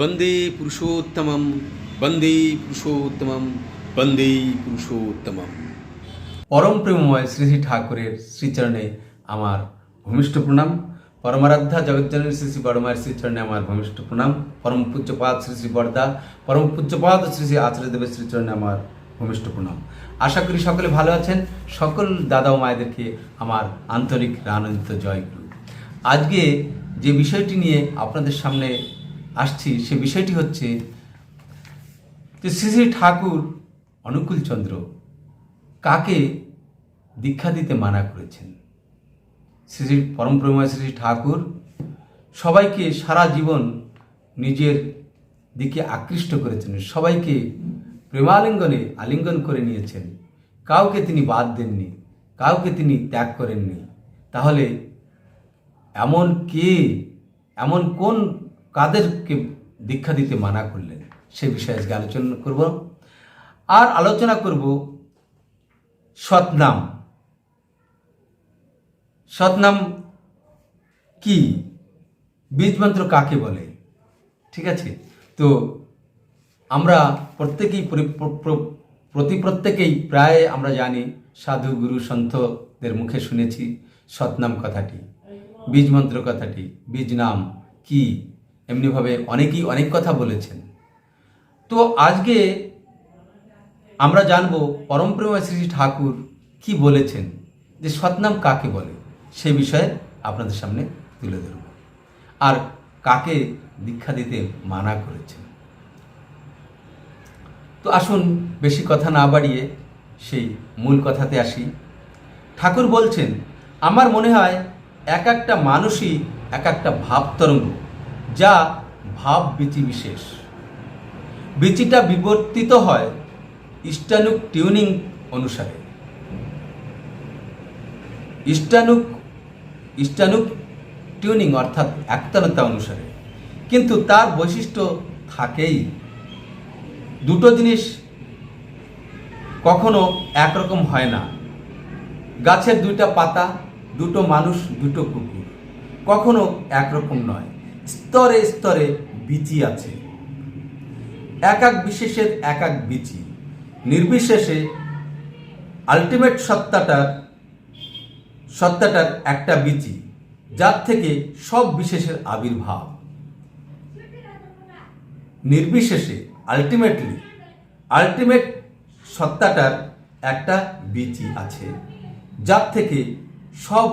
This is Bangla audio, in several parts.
বন্দে পুরুষোত্তমম, বন্দে পুরুষোত্তম বন্দে পুরুষোত্তম পরম প্রেমময় শ্রী শ্রী ঠাকুরের শ্রীচরণে আমার ভূমিষ্ঠ প্রণাম। পরমারাধ্যা জগজ্জনের শ্রী শ্রী বড়মায়ের শ্রীচরণে আমার ভূমিষ্ঠ প্রণাম। পরম পূজ্যপাদ শ্রী শ্রী বরদা পরম পূজ্যপাদ শ্রী শ্রী আচার্যদেবের শ্রীচরণে আমার ভূমিষ্ঠ প্রণাম। আশা করি সকলে ভালো আছেন। সকল দাদা ও মায়েদেরকে আমার আন্তরিক আনন্দিত জয় আজকে যে বিষয়টি নিয়ে আপনাদের সামনে আসছি, সে বিষয়টি হচ্ছে যে শ্রী শ্রী ঠাকুর অনুকূলচন্দ্র কাকে দীক্ষা দিতে মানা করেছেন? শ্রী শ্রী পরমপ্রেময় শ্রী শ্রী ঠাকুর সবাইকে সারা জীবন নিজের দিকে আকৃষ্ট করেছেন, সবাইকে প্রেমালিঙ্গনে আলিঙ্গন করে নিয়েছেন। কাউকে তিনি বাদ দেননি, কাউকে তিনি ত্যাগ করেননি। তাহলে এমন কে, এমন কোন কাদেরকে দীক্ষা দিতে মানা করলেন, সে বিষয়ে আজকে আলোচনা করব। আর আলোচনা করব সৎনাম। সৎনাম কি? বীজমন্ত্র কাকে বলে? ঠিক আছে? তো আমরা প্রত্যেকেই পরি- প্র- প্র- প্রতি প্রত্যেকেই প্রায় আমরা জানি, সাধু, গুরু, সন্থদের মুখে শুনেছি সৎনাম কথাটি বীজমন্ত্র কথাটি, বীজ নাম কি? এমনিভাবে অনেকেই অনেক কথা বলেছেন। তো আজকে আমরা জানব পরমপ্রেমা শ্রী ঠাকুর কি বলেছেন, যে সৎনাম কাকে বলে, সে বিষয়ে আপনাদের সামনে তুলে ধরব। আর কাকে দীক্ষা দিতে মানা করেছেন। তো আসুন, বেশি কথা না বাড়িয়ে সেই মূল কথাতে আসি। ঠাকুর বলছেন, আমার মনে হয় এক একটা মানুষই এক একটা ভাব তরঙ্গ যা ভাব বিচি বিশেষ বিচিটা বিবর্তিত হয় ইষ্টানুক টিউনিং অনুসারে। ইষ্টানুক ইষ্টানুক টিউনিং অর্থাৎ একতানতা অনুসারে। কিন্তু তার বৈশিষ্ট্য থাকেই। দুটো জিনিস কখনো একরকম হয় না। গাছের দুইটা পাতা, দুটো মানুষ, দুটো কুকুর। কখনো একরকম নয়। স্তরে স্তরে বিচি আছে। এক এক বিশেষের এক এক বিচি। নির্বিশেষে আলটিমেট সত্তাটার সত্তাটার একটা বিচি, যার থেকে সব বিশেষের আবির্ভাব। নির্বিশেষে আলটিমেটলি আলটিমেট সত্তাটার একটা বিচি আছে, যার থেকে সব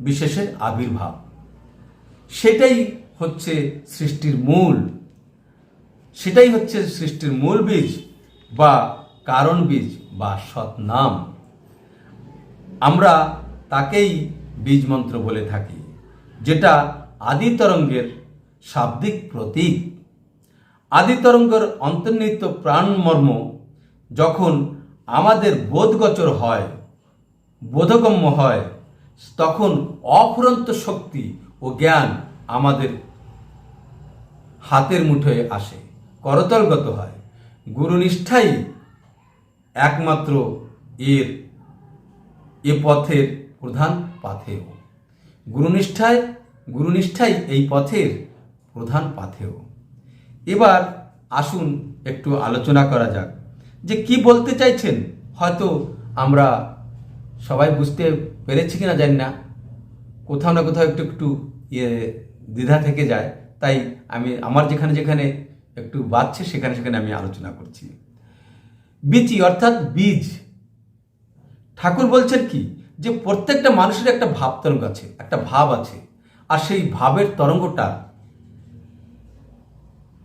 বিশেষের আবির্ভাব। সেটাই হচ্ছে সৃষ্টির মূল। সেটাই হচ্ছে সৃষ্টির মূল বীজ বা কারণ বীজ বা সৎনাম। আমরা তাকেই বীজ মন্ত্র বলে থাকি, যেটা আদি তরঙ্গের শাব্দিক প্রতীক। আদি তরঙ্গের অন্তর্নিহিত প্রাণমর্ম যখন আমাদের বোধগোচর হয়, বোধগম্য হয়, তখন অফুরন্ত শক্তি ও জ্ঞান আমাদের হাতের মুঠোয় আসে। করতলগত হয়। গুরুনিষ্ঠাই একমাত্র এর, এ পথের প্রধান পাথেয়। গুরুনিষ্ঠায়, গুরুনিষ্ঠাই এই পথের প্রধান পাথেয়। এবার আসুন একটু আলোচনা করা যাক যে কি বলতে চাইছেন। হয়তো আমরা সবাই বুঝতে পেরেছি কিনা জানি না। কোথাও না কোথাও একটু একটু ইয়ে দ্বিধা থেকে যায়, তাই আমি আমার যেখানে যেখানে একটু বাড়ছে, সেখানে সেখানে আমি আলোচনা করছি। বিচি অর্থাৎ বীজ। ঠাকুর বলছেন কি, যে প্রত্যেকটা মানুষের একটা ভাব তরঙ্গ আছে, একটা ভাব আছে, আর সেই ভাবের তরঙ্গটা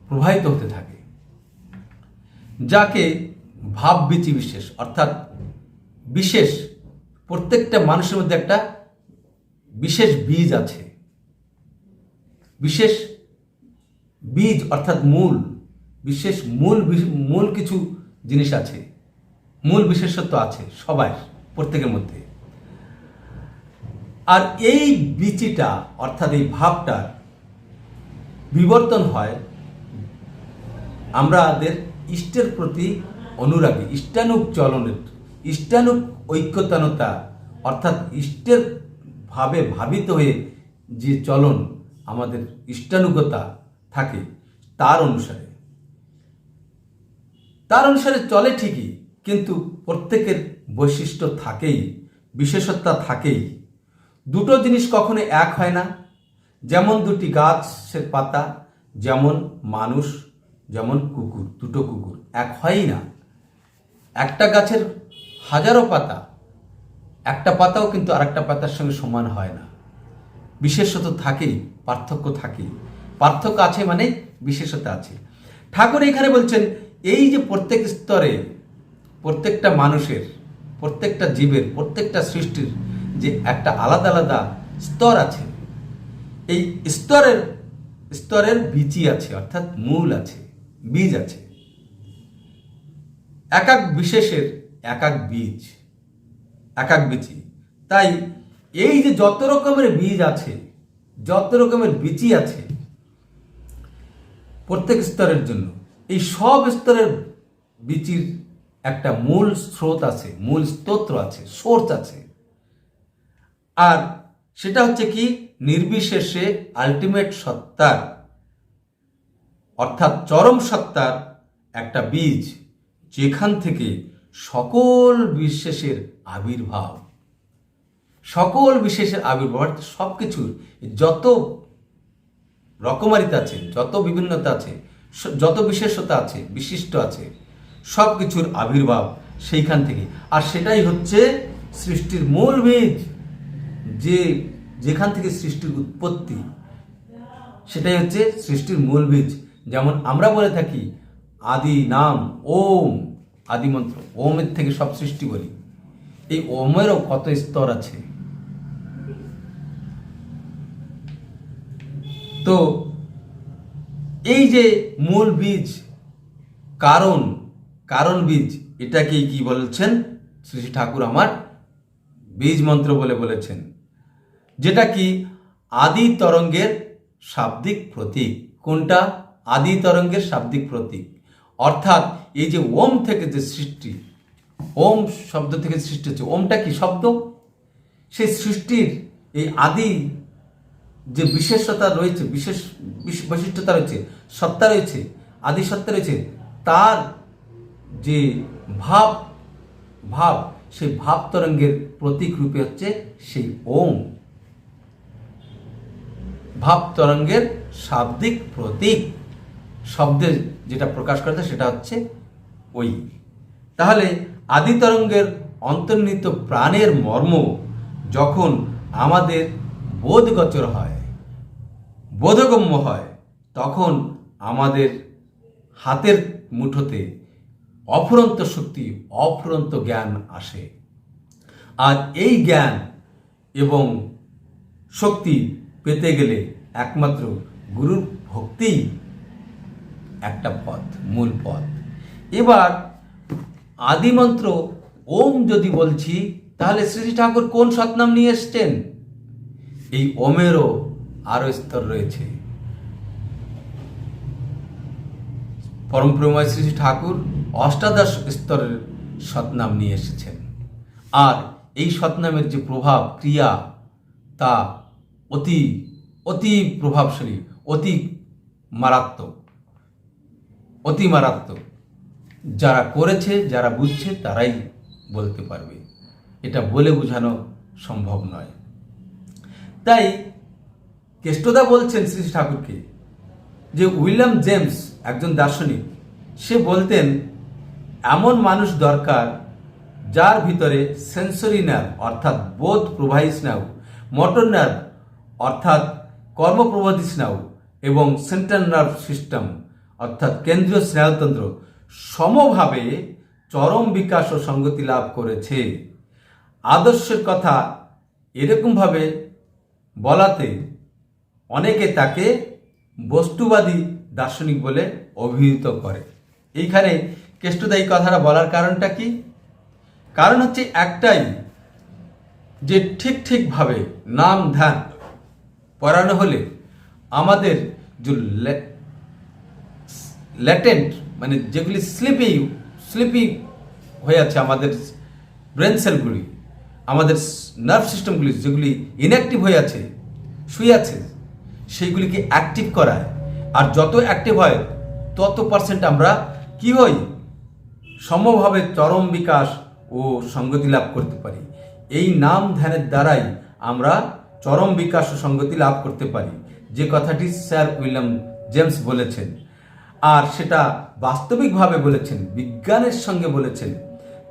প্রবাহিত হতে থাকে, যাকে ভাব বিচি বিশেষ, অর্থাৎ বিশেষ, প্রত্যেকটা মানুষের মধ্যে একটা বিশেষ বীজ আছে। বিশেষ বীজ অর্থাৎ মূল, বিশেষ মূল মূল কিছু জিনিস আছে, মূল বিশেষত্ব আছে সবাই প্রত্যেকের মধ্যে। আর এই বিচিটা অর্থাৎ এই ভাবটার বিবর্তন হয় আমাদের ইষ্টের প্রতি অনুরাগী ইষ্টানুক চলনের ইষ্টানুক ঐক্যতানতা, অর্থাৎ ইষ্টের ভাবে ভাবিত হয়ে যে চলন আমাদের ইষ্টানুগতা থাকে তার অনুসারে। তার অনুসারে চলে ঠিকই, কিন্তু প্রত্যেকের বৈশিষ্ট্য থাকেই, বিশেষত্বা থাকেই। দুটো জিনিস কখনো এক হয় না। যেমন দুটি গাছের পাতা, যেমন মানুষ, যেমন কুকুর, দুটো কুকুর এক হয়ই না। একটা গাছের হাজারো পাতা, একটা পাতাও কিন্তু আরেকটা পাতার সঙ্গে সমান হয় না। বিশেষত থাকেই পার্থক্য থাকেই পার্থক্য আছে মানে বিশেষতা আছে। ঠাকুর এখানে বলছেন, এই যে প্রত্যেক স্তরে, প্রত্যেকটা মানুষের, প্রত্যেকটা জীবের, প্রত্যেকটা সৃষ্টির যে একটা আলাদা আলাদা স্তর আছে, এই স্তরের স্তরের বীজই আছে, অর্থাৎ মূল আছে, বীজ আছে। এক এক বিশেষের এক এক বীজ এক এক বীজই তাই এই যে যত রকমের বীজ আছে, যত রকমের বীজই আছে, প্রত্যেক স্তরের জন্য, এই সব স্তরের বীচির একটা মূল স্রোত আছে, মূল স্তোত্র আছে, সোর্স আছে। আর সেটা হচ্ছে কি? নির্বিশেষে আলটিমেট সত্তার, অর্থাৎ চরম সত্তার একটা বীজ, যেখান থেকে সকল বিশেষের আবির্ভাব। সকল বিশেষের আবির্ভাব সব কিছুর যত রকমারিতা আছে, যত বিভিন্নতা আছে যত বিশেষতা আছে, বিশিষ্ট আছে সব কিছুর আবির্ভাব সেইখান থেকে। আর সেটাই হচ্ছে সৃষ্টির মূল বীজ। যে, যেখান থেকে সৃষ্টির উৎপত্তি, সেটাই হচ্ছে সৃষ্টির মূল বীজ। যেমন আমরা বলে থাকি, আদি নাম, ওম, আদি মন্ত্র, ওমের থেকে সব সৃষ্টি বলি। এই ওমেরও কত স্তর আছে? তো এই যে মূল বীজ, কারণ কারণ বীজ, এটাকে কি বলছেন? শ্রী ঠাকুর আমার বীজ মন্ত্র বলে বলেছেন। যেটা কি আদি তরঙ্গের শাব্দিক প্রতীক। কোনটা? আদি তরঙ্গের শাব্দিক প্রতীক। অর্থাৎ এই যে ওম থেকে যে সৃষ্টি, ওম শব্দ থেকে সৃষ্টি হচ্ছে, ওমটা কি শব্দ? সেই সৃষ্টির এই আদি যে বিশেষতা রয়েছে, বিশেষ বিশ- বৈশিষ্ট্যতা রয়েছে, সত্তা রয়েছে, আদি সত্তা রয়েছে, তার যে ভাব ভাব, সেই ভাব তরঙ্গের প্রতীক রূপে হচ্ছে সেই ওম। ভাব তরঙ্গের শাব্দিক প্রতীক। শব্দে যেটা প্রকাশ করেছে সেটা হচ্ছে ওই। তাহলে আদি তরঙ্গের অন্তর্নিহিত প্রাণের মর্ম যখন আমাদের বোধগোচর হয় বোধগম্য হয়, তখন আমাদের হাতের মুঠোতে অফুরন্ত শক্তি, অফুরন্ত জ্ঞান আসে। আর এই জ্ঞান এবং শক্তি পেতে গেলে একমাত্র গুরুর ভক্তি একটা পথ, মূল পথ। এবার আদিমন্ত্র ওম যদি বলছি, তাহলে শ্রী ঠাকুর কোন সৎনাম নিয়ে এসছেন? এই ওমেরও আরও স্তর রয়েছে। পরম প্রেময় শ্রী শ্রী ঠাকুর অষ্টাদশ স্তরের সৎনাম নিয়ে এসেছেন। আর এই সৎনামের যে প্রভাব, ক্রিয়া, তা অতি অতি প্রভাবশালী, অতি মারাত্মক অতি মারাত্মক। যারা করেছে, যারা বুঝছে, তারাই বলতে পারবে। এটা বলে বোঝানো সম্ভব নয়। তাই কেষ্টদা বলছেন শ্রী ঠাকুরকে যে উইলিয়াম জেমস একজন দার্শনিক, সে বলতেন, এমন মানুষ দরকার যার ভিতরে সেন্সরি নার্ভ অর্থাৎ বোধ প্রবাহী স্নায়ু মোটর নার্ভ অর্থাৎ কর্মপ্রবাদী স্নায়ু এবং সেন্ট্রাল নার্ভ সিস্টেম অর্থাৎ কেন্দ্রীয় স্নায়ুতন্ত্র, সমভাবে চরম বিকাশ ও সঙ্গতি লাভ করেছে। আদর্শের কথা এরকমভাবে বলাতে অনেকে তাকে বস্তুবাদী দার্শনিক বলে অভিহিত করে। এইখানে কেষ্টদা এই কথাটা বলার কারণটা কি? কারণ হচ্ছে একটাই, যে ঠিক ঠিকভাবে নাম ধ্যান পড়ানো হলে আমাদের যে ল্যাটেন্ট মানে যেগুলি স্লিপি স্লিপি হয়ে আছে আমাদের ব্রেন সেলগুলি আমাদের নার্ভ সিস্টেমগুলি যেগুলি ইনঅ্যাক্টিভ হয়ে আছে, শুয়ে আছে সেইগুলিকে অ্যাক্টিভ করায়। আর যত অ্যাক্টিভ হয়, তত পার্সেন্ট আমরা কি হই? সমভাবে চরম বিকাশ ও সঙ্গতি লাভ করতে পারি। এই নাম ধ্যানের দ্বারাই আমরা চরম বিকাশ ও সঙ্গতি লাভ করতে পারি। যে কথাটি স্যার উইলিয়াম জেমস বলেছেন। আর সেটা বাস্তবিকভাবে বলেছেন, বিজ্ঞানের সঙ্গে বলেছেন।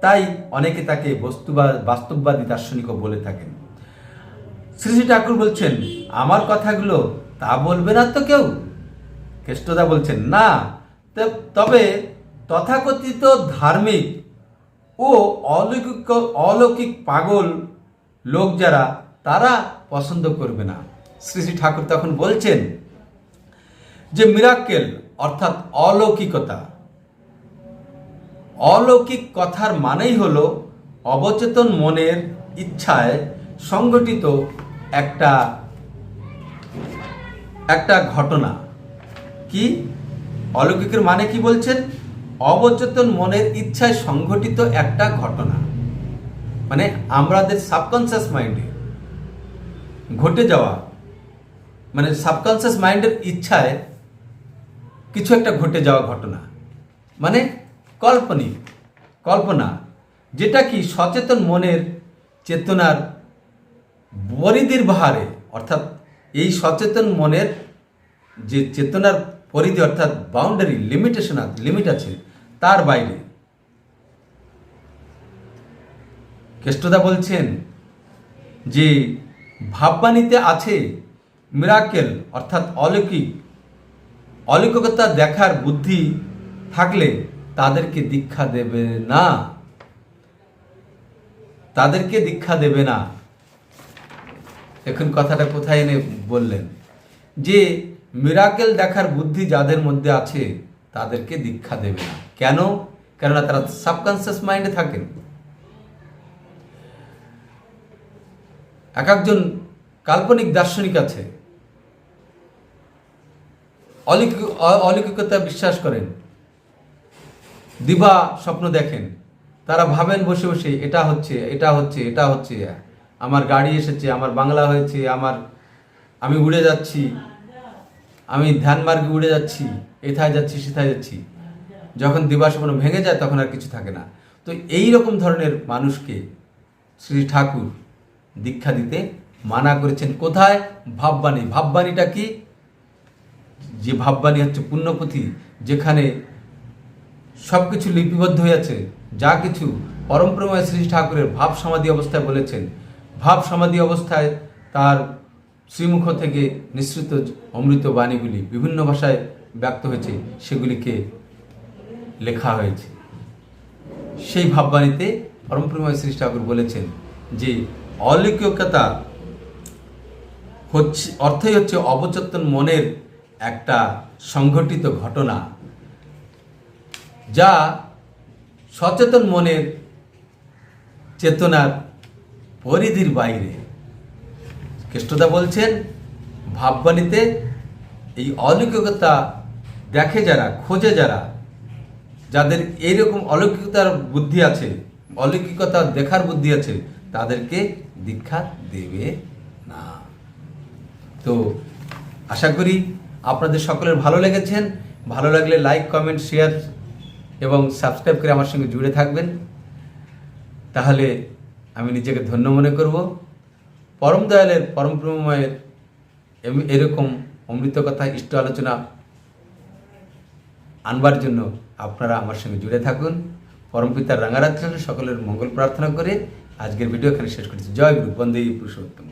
তাই অনেকে তাকে বস্তুবাদ বাস্তববাদী দার্শনিকও বলে থাকেন। শ্রী শ্রী ঠাকুর বলছেন, আমার কথাগুলো তা বলবে না তো কেউ। কেষ্টদা বলছেন, না তবে তথাকথিত ধার্মিক ও অলৌকিক অলৌকিক পাগল লোক যারা, তারা পছন্দ করবে না। শ্রী শ্রী ঠাকুর তখন বলছেন যে, মিরাক্কেল, অর্থাৎ অলৌকিকতা, অলৌকিক কথার মানেই হলো অবচেতন মনের ইচ্ছায় সংগঠিত একটা একটা ঘটনা। কি? অলৌকিকের মানে কি বলছেন? অবচেতন মনের ইচ্ছায় সংঘটিত একটা ঘটনা। মানে আমাদের সাবকনসিয়াস মাইন্ডে ঘটে যাওয়া মানে সাবকনসিয়াস মাইন্ডের ইচ্ছায় কিছু একটা ঘটে যাওয়া ঘটনা। মানে কল্পনিক কল্পনা, যেটা কি সচেতন মনের চেতনার পরিধির বাহারে, অর্থাৎ এই সচেতন মনের যে চেতনার পরিধি অর্থাৎ বাউন্ডারি লিমিটেশন লিমিট আছে, তার বাইরে। কেষ্টদা বলছেন যে, ভাববাণীতে আছে মিরাকেল অর্থাৎ অলৌকিক, অলৌকিকতা দেখার বুদ্ধি থাকলে তাদেরকে দীক্ষা দেবে না। তাদেরকে দীক্ষা দেবে না। এখন কথাটা কোথায় এনে বললেন? যে মিরাকেল দেখার বুদ্ধি যাদের মধ্যে আছে, তাদেরকে দীক্ষা দেবে না। কেন? কেননা তারা সাবকনসিয়াস মাইন্ডে থাকেন। এক একজন কাল্পনিক দার্শনিক আছে। অলৌকিক, অলৌকিকতা বিশ্বাস করেন। দিবা স্বপ্ন দেখেন। তারা ভাবেন বসে বসে, এটা হচ্ছে এটা হচ্ছে এটা হচ্ছে। আমার গাড়ি এসেছে, আমার বাংলা হয়েছে, আমার, আমি উড়ে যাচ্ছি, আমি ধ্যান মার্গে উড়ে যাচ্ছি, এথায় যাচ্ছি, সেথায় যাচ্ছি। যখন দিবা স্বপ্ন ভেঙে যায়, তখন আর কিছু থাকে না। তো এই রকম ধরনের মানুষকে শ্রী ঠাকুর দীক্ষা দিতে মানা করেছেন। কোথায়? ভাববাণী। ভাববাণীটা কি? যে ভাববাণী হচ্ছে পুণ্যপুঁথি যেখানে সব কিছু লিপিবদ্ধ হয়ে আছে, যা কিছু পরমপ্রময় শ্রী ঠাকুরের ভাব সমাধি অবস্থায় বলেছেন ভাব সমাধি অবস্থায় তার শ্রীমুখ থেকে নিঃসৃত অমৃত বাণীগুলি বিভিন্ন ভাষায় ব্যক্ত হয়েছে, সেগুলিকে লেখা হয়েছে। সেই ভাববাণীতে পরমপ্রময় শ্রী ঠাকুর বলেছেন যে, অলৌকিকতা হচ্ছে, অর্থই হচ্ছে অবচেতন মনের একটা সংঘটিত ঘটনা, যা সচেতন মনের চেতনার পরিধির বাইরে। কেষ্টদা বলছেন, ভাববাণীতে এই অলৌকিকতা দেখে যারা, খোঁজে যারা, যাদের এইরকম অলৌকিকতার বুদ্ধি আছে, অলৌকিকতা দেখার বুদ্ধি আছে, তাদেরকে দীক্ষা দেবে না। তো আশা করি আপনাদের সকলের ভালো লেগেছেন। ভালো লাগলে লাইক, কমেন্ট, শেয়ার এবং সাবস্ক্রাইব করে আমার সঙ্গে জুড়ে থাকবেন। তাহলে আমি নিজেকে ধন্য মনে করব। পরম দয়ালের, পরম প্রেমময়ের এরকম অমৃত কথা, ইষ্ট আলোচনা আনবার জন্য আপনারা আমার সঙ্গে জুড়ে থাকুন। পরমপিতার রাঙারাত্রে সকলের মঙ্গল প্রার্থনা করে আজকের ভিডিও এখানে শেষ করেছি। জয় গুরু, বন্দে পুরুষোত্তম